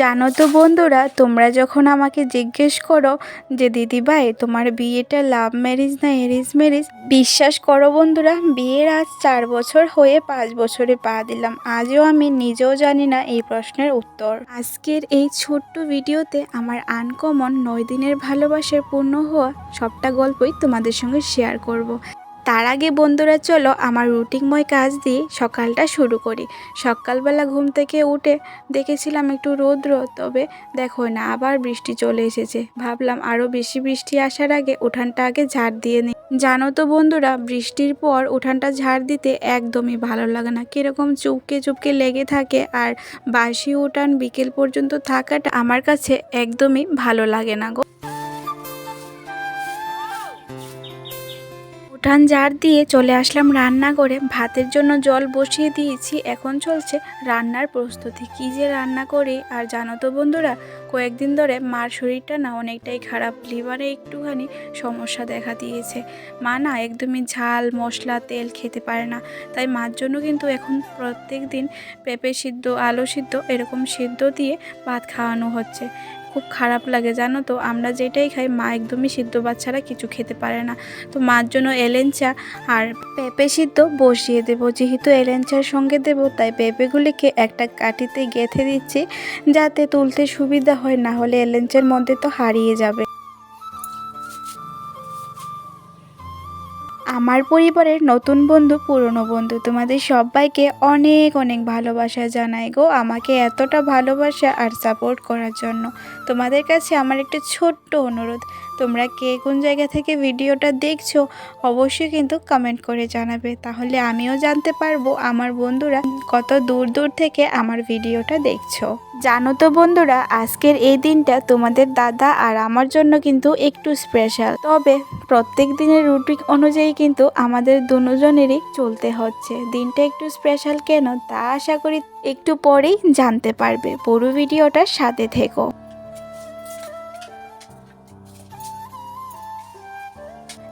জানো তো বন্ধুরা, তোমরা যখন আমাকে জিজ্ঞেস করো যে দিদিভাই তোমার বিয়েটা লাভ ম্যারেজ না অ্যারেঞ্জ ম্যারেজ বিশ্বাস করো বন্ধুরা, বিয়ের আজ চার বছর হয়ে পাঁচ বছরে পা দিলাম। আজও আমি নিজেও জানি না এই প্রশ্নের উত্তর। আজকের এই ছোট্ট ভিডিওতে আমার আনকমন নয় দিনের ভালোবাসার পূর্ণ হওয়া সবটা গল্পই তোমাদের সঙ্গে শেয়ার করব। তার আগে বন্ধুরা চলো আমার রুটিনময় কাজ দিয়ে সকালটা শুরু করি। সকালবেলা ঘুম থেকে উঠে দেখেছিলাম একটু রৌদ্র, তবে দেখো না, আবার বৃষ্টি চলে এসেছে। ভাবলাম আরও বেশি বৃষ্টি আসার আগে উঠানটা আগে ঝাড় দিয়ে নিই জানো তো বন্ধুরা, বৃষ্টির পর উঠানটা ঝাড় দিতে একদমই ভালো লাগে না। কীরকম চুপকে চুপকে লেগে থাকে আর বাসি উঠান বিকেল পর্যন্ত থাকাটা আমার কাছে একদমই ভালো লাগে না গো। উঠান জার দিয়ে চলে আসলাম রান্না করে ভাতের জন্য জল বসিয়ে দিয়েছি, এখন চলছে রান্নার প্রস্তুতি। কী যে রান্না করি, আর জানো তো বন্ধুরা, কয়েকদিন ধরে মার শরীরটা না অনেকটাই খারাপ, লিভারে একটুখানি সমস্যা দেখা দিয়েছে। মা না একদমই ঝাল, মশলা, তেল খেতে পারে না, তাই মার জন্য কিন্তু এখন প্রত্যেক দিন পেঁপে সিদ্ধ, আলু সিদ্ধ, এরকম সিদ্ধ দিয়ে ভাত খাওয়ানো হচ্ছে। খুব খারাপ লাগে, জানো তো? আমরা যেটাই খাই, মা একদমই সিদ্ধ বাচ্চারা কিছু খেতে পারে না। তো মার জন্য এলেঞ্চা আর পেঁপে সিদ্ধ বসিয়ে দেব। যেহেতু এলেঞ্চার সঙ্গে দেব, তাই পেঁপেগুলিকে একটা কাঠিতে গেঁথে দিচ্ছি, যাতে তুলতে সুবিধা হয়, না হলে এলেঞ্চার মধ্যে তো হারিয়ে যাবে। আমার পরিবারের নতুন বন্ধু, পুরনো বন্ধু, তোমাদের সবাইকে অনেক অনেক ভালোবাসা জানাই গো। আমাকে এতটা ভালোবাসা আর সাপোর্ট করার জন্য। তোমাদের কাছে আমার একটা ছোট্ট অনুরোধ তোমরা কে কোন জায়গা থেকে ভিডিওটা দেখছ, অবশ্যই কিন্তু কমেন্ট করে জানাবে। তাহলে আমিও জানতে পারব আমার বন্ধুরা কত দূর দূর থেকে আমার ভিডিওটা দেখছ। জানো তো বন্ধুরা, আজকের এই দিনটা তোমাদের দাদা আর আমার জন্য কিন্তু একটু স্পেশাল তবে প্রত্যেক দিনের রুটিন অনুযায়ী কিন্তু আমাদের দুজনেরই চলতে হচ্ছে। দিনটা একটু স্পেশাল কেন তা আশা করি একটু পরেই জানতে পারবে। পুরো ভিডিওটার সাথে থেকো।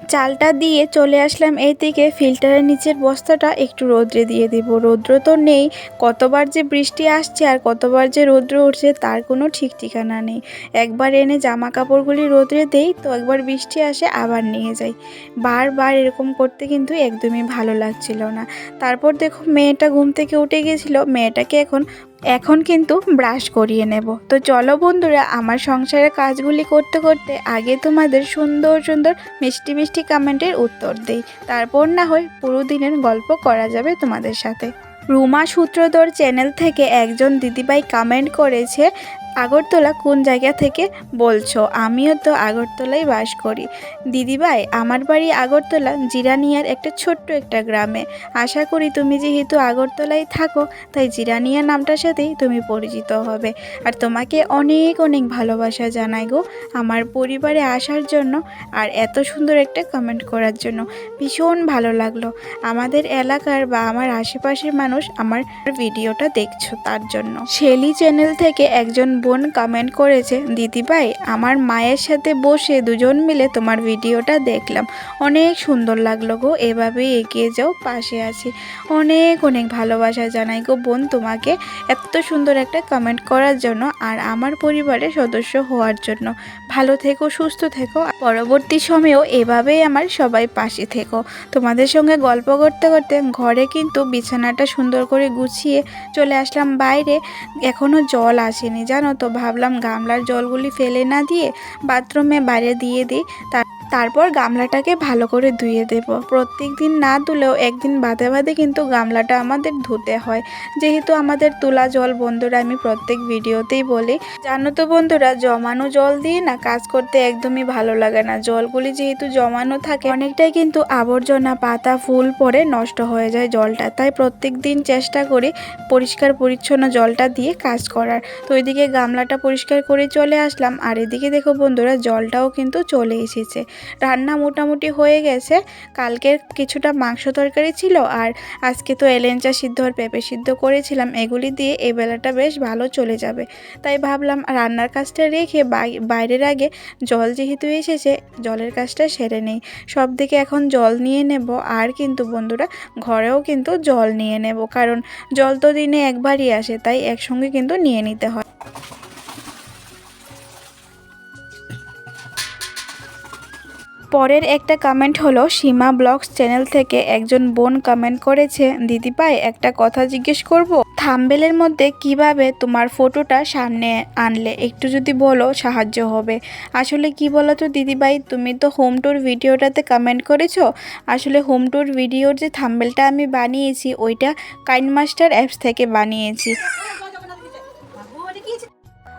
চালটা দিয়ে চলে আসলাম এই দিকে ফিল্টারের নিচের বস্তাটা একটু রৌদ্রে দিয়ে দিব। রৌদ্র তো নেই। কতবার যে বৃষ্টি আসছে আর কতবার যে রৌদ্র উঠছে তার কোনো ঠিক ঠিকানা নেই। একবার এনে জামা কাপড়গুলি রৌদ্রে দেই তো একবার বৃষ্টি আসে আবার নিয়ে যাই। বারবার এরকম করতে কিন্তু একদমই ভালো লাগছিল না। তারপর দেখো মেয়েটা ঘুম থেকে উঠে গেছিল। মেয়েটাকে এখন এখন কিন্তু ব্রাশ করিয়ে নেব। তো চলো বন্ধুরা, আমার সংসারের কাজগুলি করতে করতে আগে তোমাদের সুন্দর সুন্দর, মিষ্টি মিষ্টি কমেন্টের উত্তর দিই। তারপর না হয় পুরো দিনের গল্প করা যাবে তোমাদের সাথে। রুমা সূত্রধর চ্যানেল থেকে একজন দিদিভাই কমেন্ট করেছে আগরতলা কোন জায়গা থেকে বলছো? আমিও তো আগরতলায় বাস করি। দিদিভাই, আমার বাড়ি আগরতলা, জিরানিয়ার একটা ছোট্ট একটা গ্রামে। আশা করি তুমি যেহেতু আগরতলায় থাকো, তাই জিরানিয়া নামটার সাথেই তুমি পরিচিত হবে। আর তোমাকে অনেক অনেক ভালোবাসা জানাই গো আমার পরিবারে আসার জন্য আর এত সুন্দর একটা কমেন্ট করার জন্য। ভীষণ ভালো লাগল। আমাদের এলাকার বা আমার আশেপাশের মানুষ আমার ভিডিওটা দেখছ তার জন্য। শেলি চ্যানেল থেকে একজন বোন কমেন্ট করেছে, দিদিভাই, আমার মায়ের সাথে বসে দুজন মিলে তোমার ভিডিওটা দেখলাম। অনেক সুন্দর লাগল গো, এভাবেই এগিয়ে যাও, পাশে আছি। অনেক অনেক ভালোবাসা জানাই গো বোন তোমাকে এত সুন্দর একটা কমেন্ট করার জন্য আর আমার পরিবারের সদস্য হওয়ার জন্য। ভালো থেকো, সুস্থ থেকো পরবর্তী সময়েও এভাবেই আমার সবাই পাশে থেকো। তোমাদের সঙ্গে গল্প করতে করতে ঘরে কিন্তু বিছানাটা সুন্দর করে গুছিয়ে চলে আসলাম বাইরে। এখনও জল আসেনি, জানো তো ভাবলাম গামলার জলগুলি ফেলে না দিয়ে বাথরুমে বাইরে দিয়ে দিই। তার তারপর গামলাটাকে ভালো করে ধুয়ে দেব। প্রত্যেক দিন না ধুলেও একদিন বাদে বাদে কিন্তু গামলাটা আমাদের ধুতে হয়। যেহেতু আমাদের তোলা জল বন্ধুরা আমি প্রত্যেক ভিডিওতেই বলি, জানো তো বন্ধুরা, জমানো জল দিয়ে না কাজ করতে একদমই ভালো লাগে না। জলগুলি যেহেতু জমানো থাকে, অনেকটাই কিন্তু আবর্জনা, পাতা, ফুল পরে নষ্ট হয়ে যায় জলটা। তাই প্রত্যেক দিন চেষ্টা করি পরিষ্কার পরিচ্ছন্ন জলটা দিয়ে কাজ করার। তো ওইদিকে গামলাটা পরিষ্কার করে চলে আসলাম। আর এদিকে দেখো বন্ধুরা, জলটাও কিন্তু চলে এসেছে। রান্না মোটামুটি হয়ে গেছে। কালকের কিছুটা মাংস তরকারি ছিল আর আজকে তো এলেঞ্চা সিদ্ধ আর পেঁপে সিদ্ধ করেছিলাম। এগুলি দিয়ে এই বেলাটা বেশ ভালো চলে যাবে। তাই ভাবলাম রান্নার কাজটা রেখে বাইরের আগে জল যেহেতু এসেছে, জলের কাজটা সেরে নেই। সব দিকে এখন জল নিয়ে নেব আর কিন্তু বন্ধুরা ঘরেও কিন্তু জল নিয়ে নেব। কারণ জল তো দিনে একবারই আসে, তাই একসঙ্গে কিন্তু নিয়ে নিতে হয়। পরের একটা কমেন্ট হলো, সীমা ব্লগস চ্যানেল থেকে একজন বোন কমেন্ট করেছে দিদিভাই একটা কথা জিজ্ঞেস করব? থাম্বেলের মধ্যে কীভাবে তোমার ফটোটা সামনে আনলে? একটু যদি বলো, সাহায্য হবে। আসলে কি বলো তো দিদিভাই তুমি তো হোম ট্যুর ভিডিওটাতে কমেন্ট করেছ। আসলে হোম ট্যুর ভিডিওর যে থাম্বেলটা আমি বানিয়েছি, ওইটা কাইন মাস্টার অ্যাপস থেকে বানিয়েছি।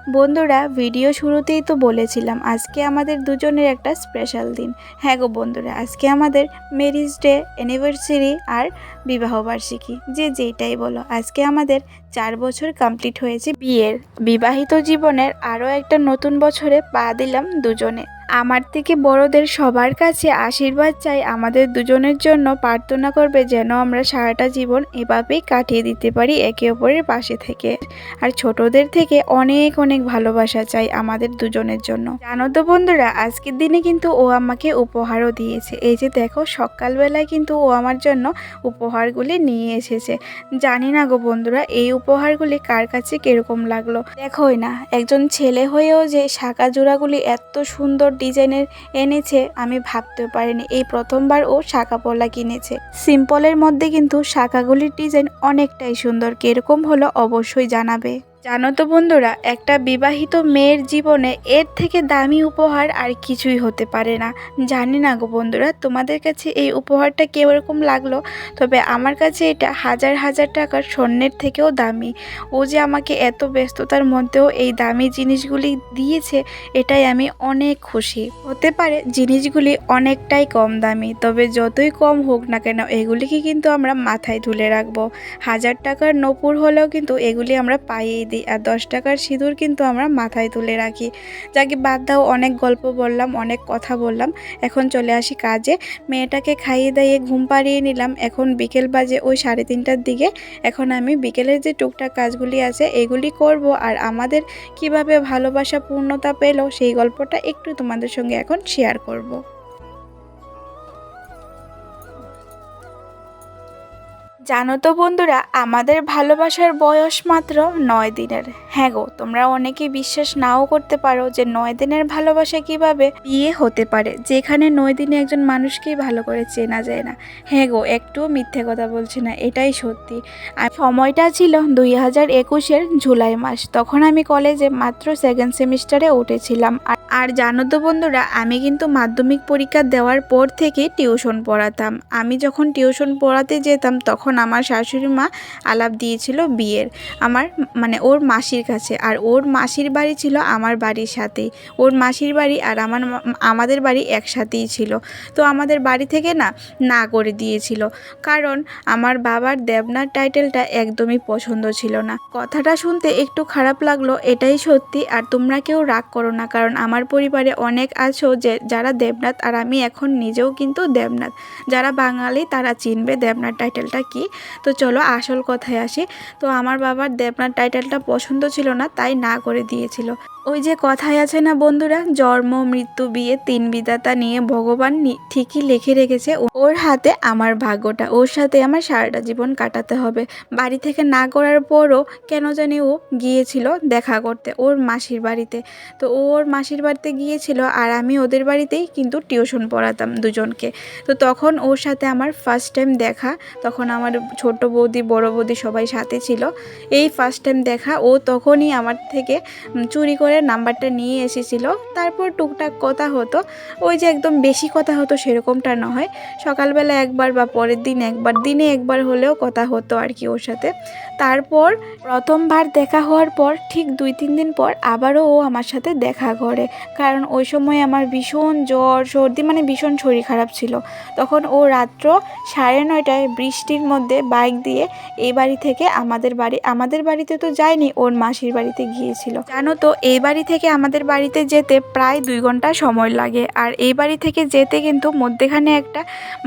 বন্ধুরা ভিডিও শুরুতেই তো বলেছিলাম, আজকে আমাদের দুজনের একটা স্পেশাল দিন। হ্যাঁ গো বন্ধুরা, আজকে আমাদের মেরিজ ডে অ্যানিভার্সারি আর বিবাহবার্ষিকী যে যেইটাই বলো, আজকে আমাদের চার বছর কমপ্লিট হয়েছে বিয়ের। বিবাহিত জীবনের আরও একটা নতুন বছরে পা দিলাম দুজনে। আমার থেকে বড়দের সবার কাছে আশীর্বাদ চাই, আমাদের দুজনের জন্য প্রার্থনা করবে যেন আমরা সারাটা জীবন এভাবেই কাটিয়ে দিতে পারি একে অপরের পাশে থেকে। আর ছোটদের থেকে অনেক অনেক ভালোবাসা চাই আমাদের দুজনের জন্য। জানো তো বন্ধুরা, আজকের দিনে কিন্তু ও আমাকে উপহারও দিয়েছে। এই যে দেখো, সকালবেলায় কিন্তু ও আমার জন্য উপহারগুলি নিয়ে এসেছে। জানি না গো বন্ধুরা, এই উপহারগুলি কার কাছে কীরকম লাগল? দেখোই না, একজন ছেলে হয়েও যে শাঁকা জোড়াগুলি এত সুন্দর ডিজাইনের এনেছে, আমি ভাবতে পারিনি। এই প্রথমবার ও শাঁকা পলা কিনেছে। সিম্পলের মধ্যে কিন্তু শাঁকাগুলির ডিজাইন অনেকটাই সুন্দর, কীরকম হলো অবশ্যই জানাবে। জানো তো বন্ধুরা, একটা বিবাহিত মেয়ের জীবনে এর থেকে দামি উপহার আর কিছুই হতে পারে না। জানি না গো বন্ধুরা, তোমাদের কাছে এই উপহারটা কীরকম লাগল? তবে আমার কাছে এটা হাজার হাজার টাকার স্বর্ণের থেকেও দামি। ও যে আমাকে এত ব্যস্ততার মধ্যেও এই দামি জিনিসগুলি দিয়েছে, এটাই আমি অনেক খুশি। হতে পারে জিনিসগুলি অনেকটাই কম দামি, তবে যতই কম হোক না কেন, এগুলিকে কিন্তু আমরা মাথায় তুলে রাখব। হাজার টাকার নপুর হলেও কিন্তু এগুলি আমরা পাইয়েই দিই। আর দশ টাকার সিঁদুর কিন্তু আমরা মাথায় তুলে রাখি। যাকে বাদ দাও, অনেক গল্প বললাম, অনেক কথা বললাম। এখন চলে আসি কাজে। মেয়েটাকে খাইয়ে দাইয়ে ঘুম পাড়িয়ে নিলাম। এখন বিকেল বাজে, ওই সাড়ে তিনটার দিকে। এখন আমি বিকেলের যে টুকটাক কাজগুলি আছে, এগুলি করব। আর আমাদের কীভাবে ভালোবাসা পূর্ণতা পেল, সেই গল্পটা একটু তোমাদের সঙ্গে এখন শেয়ার করব। জানো তো বন্ধুরা, আমাদের ভালোবাসার বয়স মাত্র নয় দিনের। হ্যাঁ গো, তোমরা অনেকে বিশ্বাস নাও করতে পারো যে নয় দিনের ভালোবাসা কীভাবে বিয়ে হতে পারে। যেখানে নয় দিনে একজন মানুষকেই ভালো করে চেনা যায় না। হ্যাঁ গো, একটুও মিথ্যে কথা বলছি না, এটাই সত্যি। আর সময়টা ছিল দুই হাজার একুশের জুলাই মাস, তখন আমি কলেজে মাত্র সেকেন্ড সেমিস্টারে উঠেছিলাম। আর আর জানো তো বন্ধুরা, আমি কিন্তু মাধ্যমিক পরীক্ষা দেওয়ার পর থেকে টিউশন পড়াতাম। আমি যখন টিউশন পড়াতে যেতাম, তখন আমার শাশুড়ি মা আলাপ দিয়েছিল বিয়ের, আমার মানে ওর মাসির কাছে। আর ওর মাসির বাড়ি ছিল আমার বাড়ির সাথেই। ওর মাসির বাড়ি আর আমার আমাদের বাড়ি একসাথেই ছিল। তো আমাদের বাড়ি থেকে না না করে দিয়েছিল। কারণ আমার বাবার দেবনাথ টাইটেলটা একদমই পছন্দ ছিল না। কথাটা শুনতে একটু খারাপ লাগল, এটাই সত্যি। আর তোমরা কেউ রাগ করো না, কারণ আমার পরিবারে অনেক আছো যে, যারা দেবনাথ আর আমি এখন নিজেও কিন্তু দেবনাথ। যারা বাঙালি তারা চিনবে দেবনাথ টাইটেলটা কি। তো চলো আসল কথায় আসি। তো আমার বাবার দেবনাথ টাইটেলটা পছন্দ ছিল না, তাই না করে দিয়েছিল। ওই যে কথায় আছে না বন্ধুরা, জন্ম, মৃত্যু, বিয়ে, তিন বিধাতা নিয়ে ভগবান ঠিকই লিখে রেখেছে। ওর হাতে আমার ভাগ্যটা, ওর সাথে আমার সারাটা জীবন কাটাতে হবে। বাড়ি থেকে না করার পরও কেন জানি ও গিয়েছিল দেখা করতে, ওর মাসির বাড়িতে। তো ওর মাসির বাড়িতে গিয়েছিল আর আমি ওদের বাড়িতেই কিন্তু টিউশন পড়াতাম দুজনকে। তো তখন ওর সাথে আমার ফার্স্ট টাইম দেখা, তখন আমার ছোট বৌদি, বড় বৌদি সবাই সাথে ছিল। এই ফার্স্ট টাইম দেখা, ও তখনই আমার থেকে চুরি করে নাম্বারটা নিয়ে এসেছিল। তারপর টুকটাক কথা হতো। ওই যে একদম বেশি কথা হতো সেরকমটা না হয়। সকালবেলা একবার বা পরের দিন একবার, দিনে একবার হলেও কথা হতো আর কি ওর সাথে। তারপর প্রথমবার দেখা হওয়ার পর, ঠিক দুই, তিন দিন পর আবারও ও আমার সাথে দেখা করে। কারণ ওই সময় আমার ভীষণ জ্বর, সর্দি মানে ভীষণ শরীর খারাপ ছিল। তখন ও রাত্র সাড়ে নয়টায় বৃষ্টির মধ্যে বাইক দিয়ে এই বাড়ি থেকে আমাদের বাড়ি, আমাদের বাড়িতে তো যায়নি, ওর মাসির বাড়িতে গিয়েছিল। জানো তো এই বাড়ি থেকে আমাদের বাড়িতে যেতে প্রায় দুই ঘণ্টা সময় লাগে। আর এই বাড়ি থেকে যেতে কিন্তু মধ্যেখানে একটা,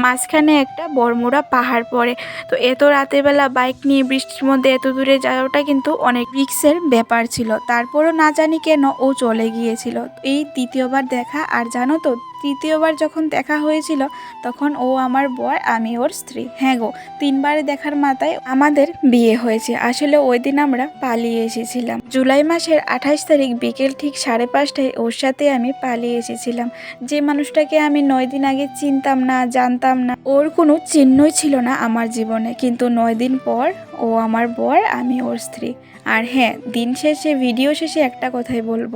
মাঝখানে একটা বড়মুড়া পাহাড় পড়ে। তো এত রাতেরবেলা বাইক নিয়ে বৃষ্টির মধ্যে এত দূরে যাওয়াটা কিন্তু অনেক রিক্সের ব্যাপার ছিল। তারপরও না জানি কেন ও চলে গিয়েছিল। এই তৃতীয়বার দেখা, আর জানো তো তৃতীয়বার যখন দেখা হয়েছিল, তখন ও আমার বর, আমি ওর স্ত্রী। হ্যাঁ গো, তিনবারে দেখার মাথায় আমাদের বিয়ে হয়েছে। আসলে ওই দিন আমরা পালিয়ে এসেছিলাম। জুলাই মাসের আঠাশ তারিখ বিকেল ঠিক সাড়ে পাঁচটায় ওর সাথে আমি পালিয়ে এসেছিলাম। যে মানুষটাকে আমি নয় দিন আগে চিনতাম না, জানতাম না, ওর কোনো চিহ্নই ছিল না আমার জীবনে। কিন্তু নয় দিন পর ও আমার বর, আমি ওর স্ত্রী। আর হ্যাঁ দিন শেষে ভিডিও শেষে একটা কথাই বলব।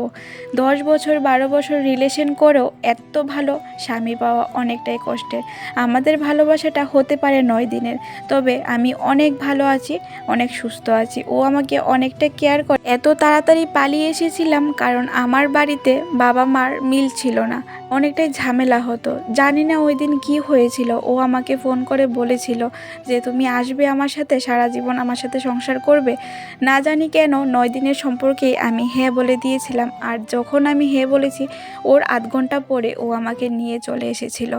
দশ বছর, বারো বছর রিলেশন করেও এত ভালো স্বামী পাওয়া অনেকটাই কষ্টের। আমাদের ভালোবাসাটা হতে পারে নয় দিনের, তবে আমি অনেক ভালো আছি, অনেক সুস্থ আছি। ও আমাকে অনেকটা কেয়ার করে। এত তাড়াতাড়ি পালিয়ে এসেছিলাম কারণ আমার বাড়িতে বাবা মার মিল ছিল না। অনেকটাই ঝামেলা হতো। জানি না ওই দিন কী হয়েছিল। ও আমাকে ফোন করে বলেছিল যে, তুমি আসবে আমার সাথে? সারা জীবন আমার সাথে সংসার করবে? না জানি কেন নয় দিনের সম্পর্কে আমি হ্যাঁ বলে দিয়েছিলাম। আর যখন আমি হ্যাঁ বলেছি, ওর আধ ঘণ্টা পরে ও আমাকে নিয়ে চলে এসেছিল।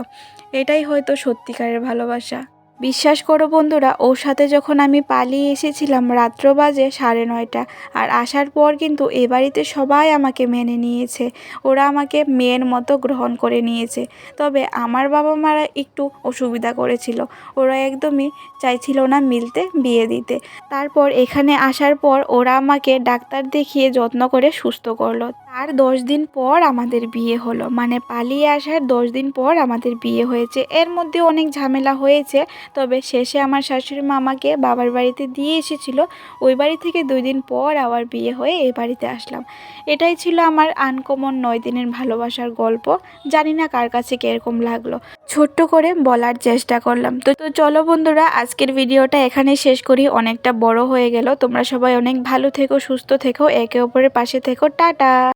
এটাই হয়তো সত্যিকারের ভালোবাসা। বিশ্বাস করো বন্ধুরা, ওর সাথে যখন আমি পালিয়ে এসেছিলাম রাত্র বাজে সাড়ে নয়টা, আর আসার পর কিন্তু এ বাড়িতে সবাই আমাকে মেনে নিয়েছে। ওরা আমাকে মেয়ের মতো গ্রহণ করে নিয়েছে। তবে আমার বাবা মারা একটু অসুবিধা করেছিল। ওরা একদমই চাইছিল না মিলতে বিয়ে দিতে। তারপর এখানে আসার পর ওরা আমাকে ডাক্তার দেখিয়ে যত্ন করে সুস্থ করল। তার দশ দিন পর আমাদের বিয়ে হলো। মানে পালিয়ে আসার দশ দিন পর আমাদের বিয়ে হয়েছে। এর মধ্যে অনেক ঝামেলা হয়েছে, তবে শেষে আমার শাশুড়ি মা আমাকে বাবার বাড়িতে দিয়ে এসেছিল। ওই বাড়ি থেকে দুই দিন পর আবার বিয়ে হয়ে এই বাড়িতে আসলাম। এটাই ছিল আমার আনকমন নয় দিনের ভালোবাসার গল্প। জানি না কার কাছে কীরকম লাগল। ছোট্ট করে বলার চেষ্টা করলাম। তো তো চলো বন্ধুরা, আজকের ভিডিওটা এখানে শেষ করি। অনেকটা বড় হয়ে গেল। তোমরা সবাই অনেক ভালো থেকো, সুস্থ থেকো, একে অপরের পাশে থেকো। টাটা!